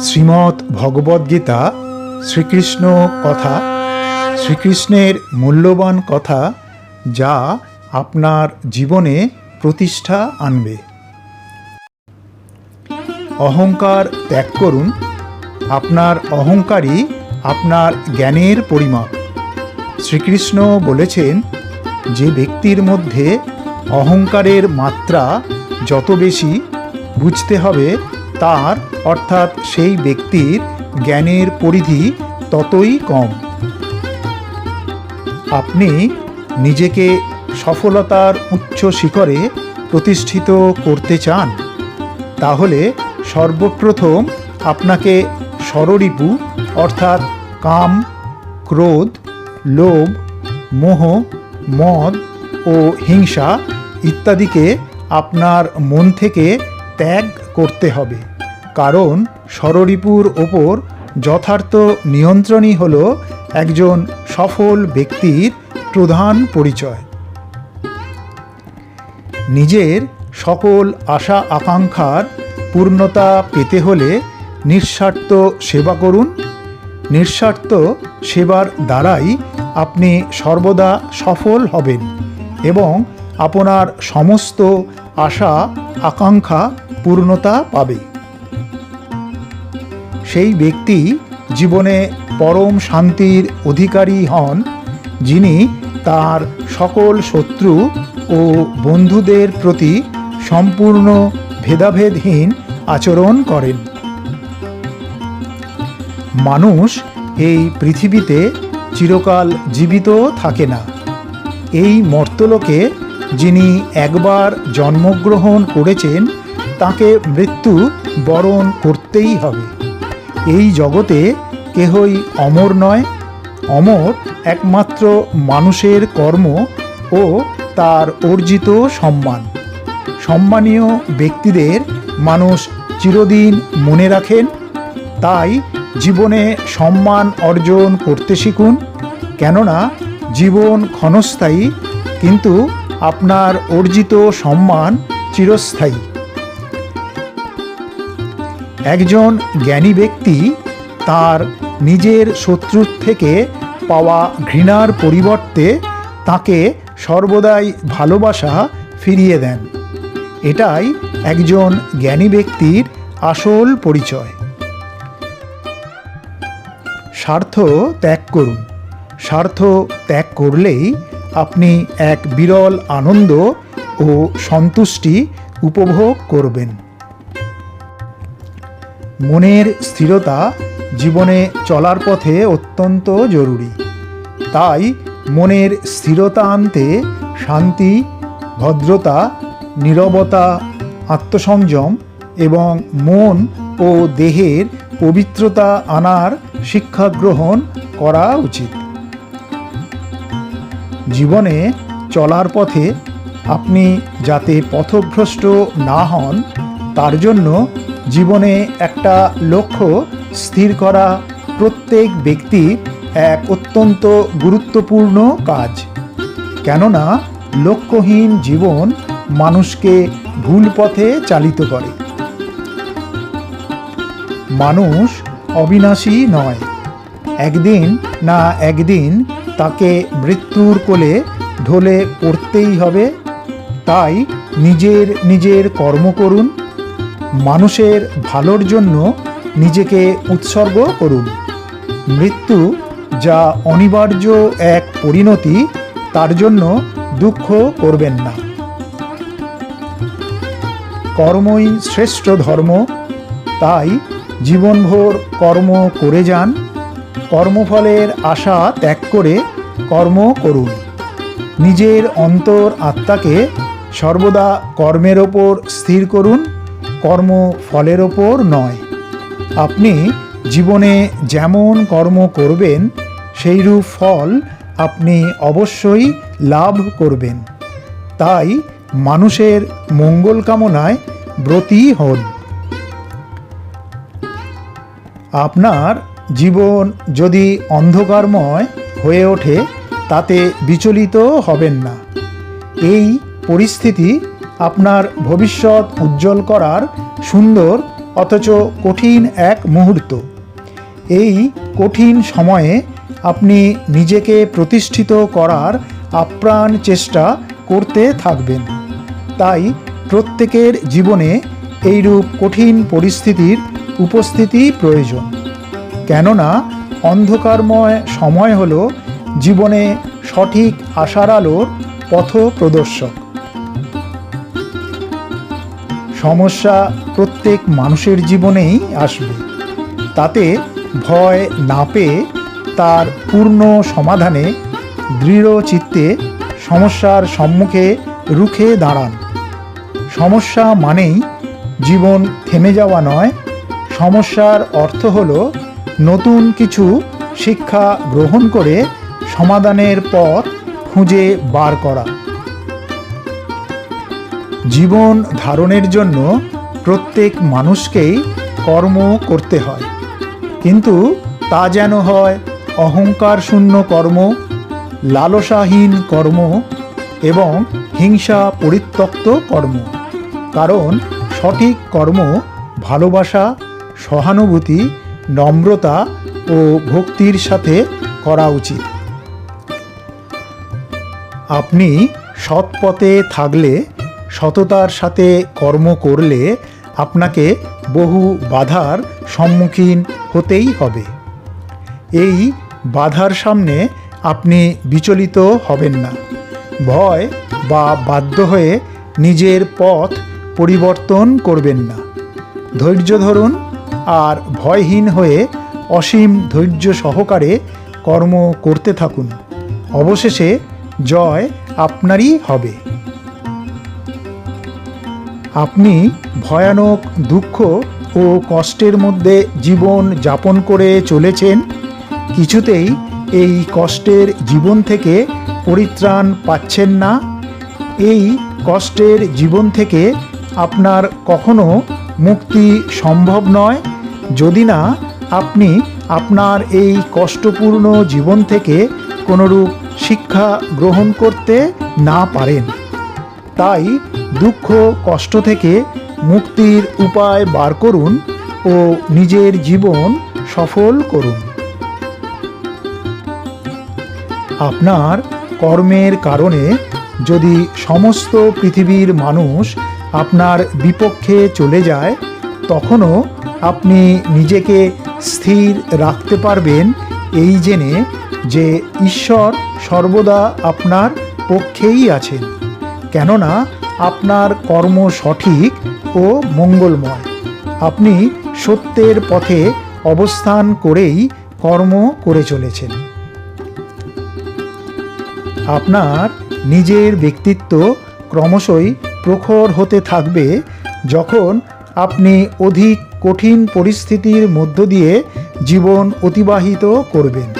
শ্রীমৎ ভগবদ্গীতা শ্রীকৃষ্ণ কথা, শ্রীকৃষ্ণের মূল্যবান কথা যা আপনার জীবনে প্রতিষ্ঠা আনবে। অহংকার ত্যাগ করুন। আপনার অহংকারই আপনার জ্ঞানের পরিমাপ। শ্রীকৃষ্ণ বলেছেন, যে ব্যক্তির মধ্যে অহংকারের মাত্রা যত বেশি, বুঝতে হবে তার, অর্থাৎ সেই ব্যক্তির জ্ঞানের পরিধি ততই কম। আপনি নিজেকে সফলতার উচ্চ শিখরে প্রতিষ্ঠিত করতে চান, তাহলে সর্বপ্রথম আপনাকে ষড়রিপু অর্থাৎ কাম, ক্রোধ, লোভ, মোহ, মদ ও হিংসা ইত্যাদিকে আপনার মন থেকে ত্যাগ করতে হবে। কারণ ষড়রিপুর ওপর যথার্থ নিয়ন্ত্রণই হল একজন সফল ব্যক্তির প্রধান পরিচয়। নিজের সকল আশা আকাঙ্ক্ষার পূর্ণতা পেতে হলে নিঃস্বার্থ সেবা করুন। নিঃস্বার্থ সেবার দ্বারাই আপনি সর্বদা সফল হবেন এবং আপনার সমস্ত আশা, আকাঙ্ক্ষা পূর্ণতা পাবে। সেই ব্যক্তি জীবনে পরম শান্তির অধিকারী হন, যিনি তার সকল শত্রু ও বন্ধুদের প্রতি সম্পূর্ণ ভেদাভেদহীন আচরণ করেন। মানুষ এই পৃথিবীতে চিরকাল জীবিত থাকে না। এই মর্তলোকে যিনি একবার জন্মগ্রহণ করেছেন, তাকে মৃত্যু বরণ করতেই হবে। এই জগতে কেহই অমর নয়। অমর একমাত্র মানুষের কর্ম ও তার অর্জিত সম্মান। সম্মানীয় ব্যক্তিদের মানুষ চিরদিন মনে রাখেন, তাই জীবনে সম্মান অর্জন করতে শিখুন, কেননা জীবন ক্ষণস্থায়ী, কিন্তু আপনার অর্জিত সম্মান চিরস্থায়ী। একজন জ্ঞানী ব্যক্তি তার নিজের শত্রুর থেকে পাওয়া ঘৃণার পরিবর্তে তাকে সর্বদাই ভালোবাসা ফিরিয়ে দেন। এটাই একজন জ্ঞানী ব্যক্তির আসল পরিচয়। স্বার্থ ত্যাগ করুন। স্বার্থ ত্যাগ করলেই আপনি এক বিরল আনন্দ ও সন্তুষ্টি উপভোগ করবেন। মনের স্থিরতা জীবনে চলার পথে অত্যন্ত জরুরি। তাই মনের স্থিরতা আনতে শান্তি, ভদ্রতা, নীরবতা, আত্মসংযম এবং মন ও দেহের পবিত্রতা আনার শিক্ষা গ্রহণ করা উচিত। জীবনে চলার পথে আপনি যাতে পথভ্রষ্ট না হন, তার জন্য জীবনে একটা লক্ষ্য স্থির করা প্রত্যেক ব্যক্তির এক অত্যন্ত গুরুত্বপূর্ণ কাজ। কেননা, লক্ষ্যহীন জীবন মানুষকে ভুল পথে চালিত করে। মানুষ অবিনাশী নয়। একদিন না একদিন তাকে মৃত্যুর কোলে ঢলে পড়তেই হবে। তাই নিজের নিজের কর্ম করুন মানুষের ভালোর জন্য নিজেকে উৎসর্গ করুন। মৃত্যু যা অনিবার্য এক পরিণতি, তার জন্য দুঃখ করবেন না। কর্মই শ্রেষ্ঠ ধর্ম, তাই জীবনভর কর্ম করে যান। কর্মফলের আশা ত্যাগ করে কর্ম করুন। নিজের অন্তর আত্মাকে সর্বদা কর্মের ওপর স্থির করুন। কর্ম ফলের ওপর নয়। আপনি জীবনে যেমন কর্ম করবেন, সেইরূপ ফল আপনি অবশ্যই লাভ করবেন। তাই মানুষের মঙ্গল কামনায় ব্রতী হন। আপনার জীবন যদি অন্ধকারময় হয়ে ওঠে, তাতে বিচলিত হবেন না। এই পরিস্থিতি আপনার ভবিষ্যৎ উজ্জ্বল করার সুন্দর অথচ কঠিন এক মুহূর্ত। এই কঠিন সময়ে আপনি নিজেকে প্রতিষ্ঠিত করার আপ্রাণ চেষ্টা করতে থাকবেন। তাই প্রত্যেকের জীবনে এইরূপ কঠিন পরিস্থিতির উপস্থিতি প্রয়োজন। কেননা অন্ধকারময় সময় হল জীবনে সঠিক আশার আলোর পথ প্রদর্শক সমস্যা প্রত্যেক মানুষের জীবনেই আসবে। তাতে ভয় না পেয়ে তার পূর্ণ সমাধানে দৃঢ় চিত্তে সমস্যার সম্মুখে রুখে দাঁড়ান। সমস্যা মানেই জীবন থেমে যাওয়া নয়, সমস্যার অর্থ হল নতুন কিছু শিক্ষা গ্রহণ করে সমাধানের পথ খুঁজে বার করা। জীবন ধারণের জন্য প্রত্যেক মানুষকেই কর্ম করতে হয়। কিন্তু তা যেন হয় অহংকার শূন্য কর্ম, লালসাহীন কর্ম এবং হিংসা পরিত্যক্ত কর্ম। কারণ সঠিক কর্ম ভালোবাসা, সহানুভূতি, নম্রতা ও ভক্তির সাথে করা উচিত। আপনি সৎপথে থাকলে সততার সাথে কর্ম করলে আপনাকে বহু বাধার সম্মুখীন হতেই হবে। এই বাধার সামনে আপনি বিচলিত হবেন না। ভয় বা বাধ্য হয়ে নিজের পথ পরিবর্তন করবেন না। ধৈর্য ধরুন আর ভয়হীন হয়ে অসীম ধৈর্য সহকারে কর্ম করতে থাকুন। অবশেষে জয় আপনারই হবে। আপনি ভয়ানক দুঃখ ও কষ্টের মধ্যে জীবন যাপন করে চলেছেন, কিছুতেই এই কষ্টের জীবন থেকে পরিত্রাণ পাচ্ছেন না। এই কষ্টের জীবন থেকে আপনার কখনো মুক্তি সম্ভব নয়। যদি না, আপনি আপনার এই কষ্টপূর্ণ জীবন থেকে কোনোরূপ শিক্ষা গ্রহণ করতে না পারেন। তাই দুঃখ, কষ্ট থেকে মুক্তির উপায় বার করুন ও নিজের জীবন সফল করুন। আপনার কর্মের কারণে যদি সমস্ত পৃথিবীর মানুষ আপনার বিপক্ষে চলে যায়, তখনও আপনি নিজেকে স্থির রাখতে পারবেন এই জেনে যে ঈশ্বর সর্বদা আপনার পক্ষেই আছেন। কেননা আপনার কর্ম সঠিক ও মঙ্গলময়। আপনি সত্যের পথে অবস্থান করেই কর্ম করে চলেছেন। আপনার নিজের ব্যক্তিত্ব ক্রমশই প্রখর হতে থাকবে যখন আপনি অধিক কঠিন পরিস্থিতির মধ্য দিয়ে জীবন অতিবাহিত করবেন।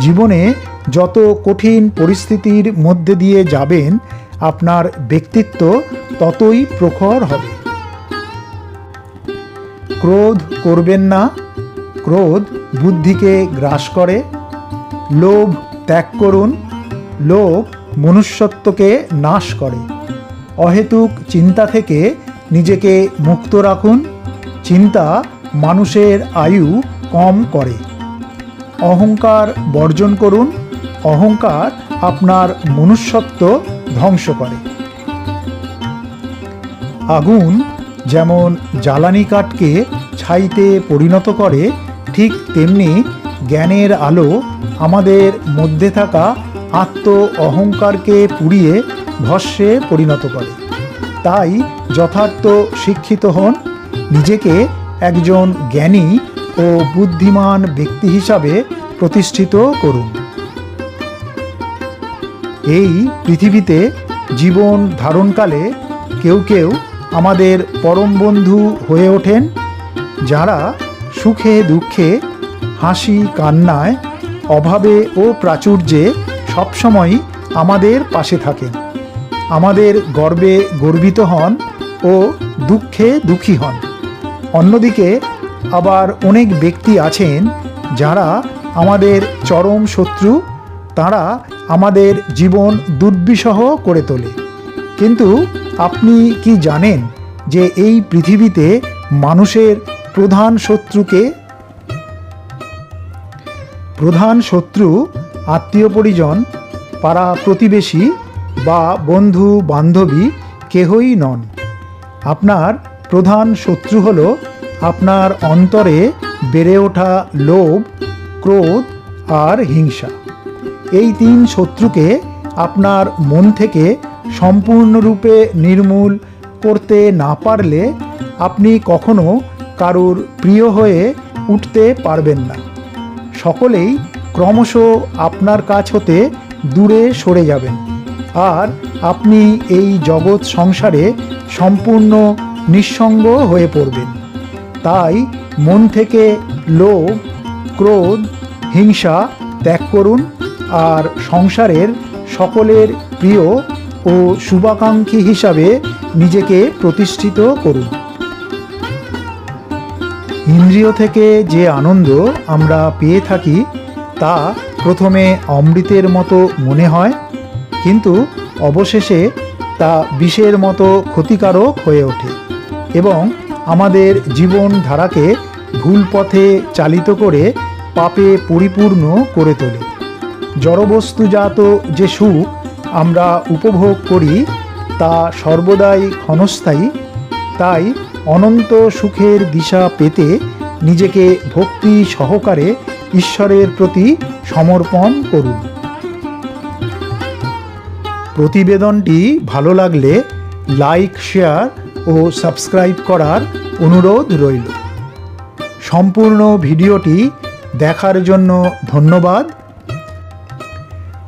জীবনে যত কঠিন পরিস্থিতির মধ্যে দিয়ে যাবেন আপনার ব্যক্তিত্ব ততই প্রখর হবে। ক্রোধ করবেন না। ক্রোধ বুদ্ধিকে গ্রাস করে। লোভ ত্যাগ করুন। লোভ মনুষ্যত্বকে নাশ করে। অহেতুক চিন্তা থেকে নিজেকে মুক্ত রাখুন। চিন্তা মানুষের আয়ু কম করে। অহংকার বর্জন করুন। অহংকার আপনার মনুষ্যত্ব ধ্বংস করে। আগুন যেমন জ্বালানি কাঠকে ছাইতে পরিণত করে, ঠিক তেমনি জ্ঞানের আলো আমাদের মধ্যে থাকা আত্ম অহংকারকে পুড়িয়ে ভস্যে পরিণত করে। তাই যথার্থ শিক্ষিত হন, নিজেকে একজন জ্ঞানী ও বুদ্ধিমান ব্যক্তি হিসাবে প্রতিষ্ঠিত করুন। এই পৃথিবীতে জীবন ধারণকালে কেউ কেউ আমাদের পরম বন্ধু হয়ে ওঠেন, যারা সুখে দুঃখে, হাসি কান্নায়, অভাবে ও প্রাচুর্যে সবসময়ই আমাদের পাশে থাকেন। আমাদের গর্বে গর্বিত হন ও দুঃখে দুঃখী হন। অন্যদিকে আবার অনেক ব্যক্তি আছেন যারা আমাদের চরম শত্রু, তারা আমাদের জীবন দুর্বিষহ করে তোলে। কিন্তু আপনি কি জানেন যে এই পৃথিবীতে মানুষের প্রধান শত্রুকে? প্রধান শত্রু আত্মীয় পরিজন, পাড়া প্রতিবেশী বা বন্ধু বান্ধবী কেহই নন। আপনার প্রধান শত্রু হল আপনার অন্তরে বেড়ে ওঠা লোভ, ক্রোধ আর হিংসা। এই তিন শত্রুকে আপনার মন থেকে সম্পূর্ণরূপে নির্মূল করতে না পারলে আপনি কখনো কারুর প্রিয় হয়ে উঠতে পারবেন না। সকলেই ক্রমশ আপনার কাছ হতে দূরে সরে যাবেন। আর আপনি এই জগৎ সংসারে সম্পূর্ণ নিঃসঙ্গ হয়ে পড়বেন। তাই মন থেকে লোভ, ক্রোধ, হিংসা ত্যাগ করুন। আর সংসারের সকলের প্রিয় ও শুভাকাঙ্ক্ষী হিসাবে নিজেকে প্রতিষ্ঠিত করুন। ইন্দ্রিয় থেকে যে আনন্দ আমরা পেয়ে থাকি, তা প্রথমে অমৃতের মতো মনে হয়, কিন্তু অবশেষে তা বিষের মতো ক্ষতিকারক হয়ে ওঠে এবং আমাদের জীবনধারাকে ভুল পথে চালিত করে পাপে পরিপূর্ণ করে তোলে। জড়বস্তুজাত যে সুখ আমরা উপভোগ করি, তা সর্বদাই ক্ষণস্থায়ী। তাই অনন্ত সুখের দিশা পেতে নিজেকে ভক্তি সহকারে ঈশ্বরের প্রতি সমর্পণ করুন। প্রতিবেদনটি ভালো লাগলে লাইক, শেয়ার ও সাবস্ক্রাইব করার অনুরোধ রইল। সম্পূর্ণ ভিডিওটি দেখার জন্য ধন্যবাদ।